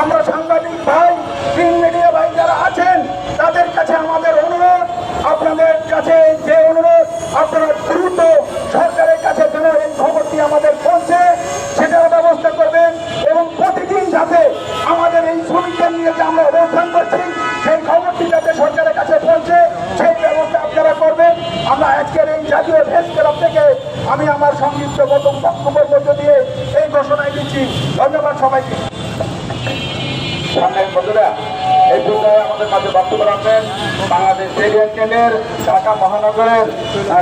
আমরা সাংবাদিক ভাই প্রিন্ট ভাই যারা আছেন, তাদের কাছে আমাদের অনুরোধ, আপনাদের কাছে যে অনুরোধ দ্রুত সরকারের কাছে এই খবরটি আমাদের ব্যবস্থা করবেন এবং প্রতিদিন যাতে আমাদের এই শ্রমিকদের নিয়ে যে আমরা করছি, সেই খবরটি যাতে সরকারের কাছে সেই ব্যবস্থা করবেন। আমরা আজকের এই জাতীয় প্রেস ক্লাব থেকে আমি আমার বক্তব্যের মধ্য দিয়ে ঘোষণায় দিচ্ছি। ধন্যবাদ সবাইকে। বন্ধুরা এই পর্যায়ে আমাদের মাঝে বক্তব্য রাখবেন বাংলাদেশ ঢাকা মহানগরের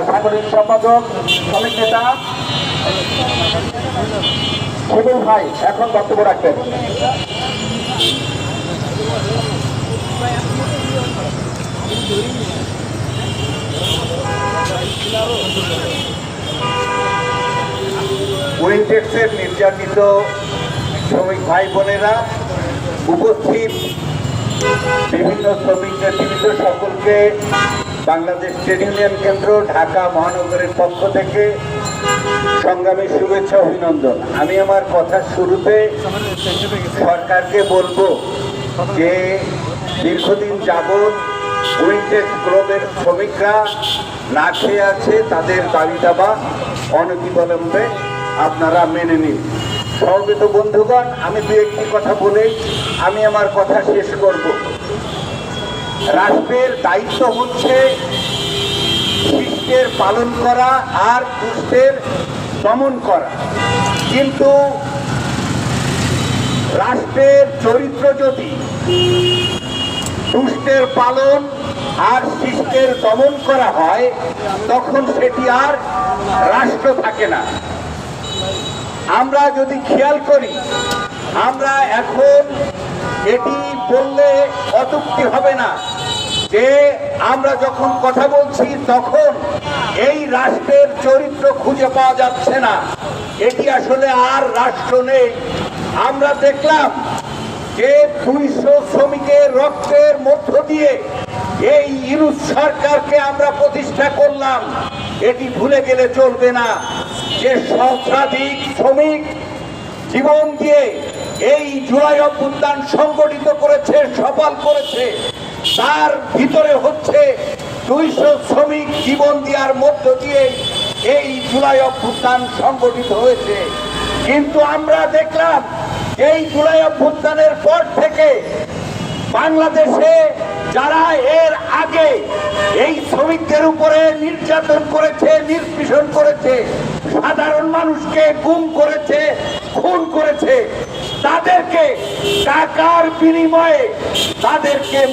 সাংগঠনিক সম্পাদক শ্রমিক নেতা ভাই, এখন বক্তব্য রাখবেন। উইনটেক্সের নির্যাতিত শ্রমিক ভাই বোনেরা উপস্থিত বিভিন্ন শ্রমিক নেতৃবৃন্দ সকলকে বাংলাদেশ ট্রেড ইউনিয়ন কেন্দ্র, ঢাকা মহানগরের পক্ষ থেকে সংগ্রামী শুভেচ্ছা অভিনন্দন। আমি আমার কথার শুরুতে সরকারকে বলব যে দীর্ঘদিন যাবৎ উইন্টেক্স গ্লোবের শ্রমিকরা না খেয়ে আছে, তাদের দাবি দাবা অনতিবিলম্বে আপনারা মেনে নিন। সমবেত বন্ধুগণ, আমি দু একটি কথা বলে আমি আমার কথা শেষ করব। রাষ্ট্রের দায়িত্ব হচ্ছে শিষ্টের পালন করা আর দুষ্টের দমন করা। কিন্তু রাষ্ট্রের চরিত্র যদি দুষ্টের পালন আর শিষ্টের দমন করা হয়, তখন সেটি আর রাষ্ট্র থাকে না। আমরা যদি খেয়াল করি, আমরা এখন এটি বললে অযুক্তি হবে না যে আমরা যখন কথা বলছি তখন এই রাষ্ট্রের চরিত্র খুঁজে পাওয়া যাচ্ছে না। এটি আসলে আর রাষ্ট্র নেই। আমরা দেখলাম যে দুইশো শ্রমিকের রক্তের মধ্য দিয়ে এই ইউনুস সরকারকে আমরা প্রতিষ্ঠা করলাম। এটি ভুলে গেলে চলবে না। যে সহস্রাধিক শ্রমিক জীবন দিয়ে এই জুলাই অভ্যুত্থান সংগঠিত করেছে, সফল করেছে, তার ভিতরে হচ্ছে দুইশো শ্রমিক জীবন দেওয়ার মধ্য দিয়ে এই জুলাই অভ্যুত্থান সংগঠিত হয়েছে। কিন্তু আমরা দেখলাম, এই জুলাই অভ্যুত্থানের পর থেকে বাংলাদেশে যারা এর আগে এই শ্রমিকদের উপরে নির্যাতন করেছে নির্পিষণ করেছে, সাধারণ মানুষকে গুম করেছে, খুন করেছে, তাদেরকে টাকার বিনিময়ে তাদেরকে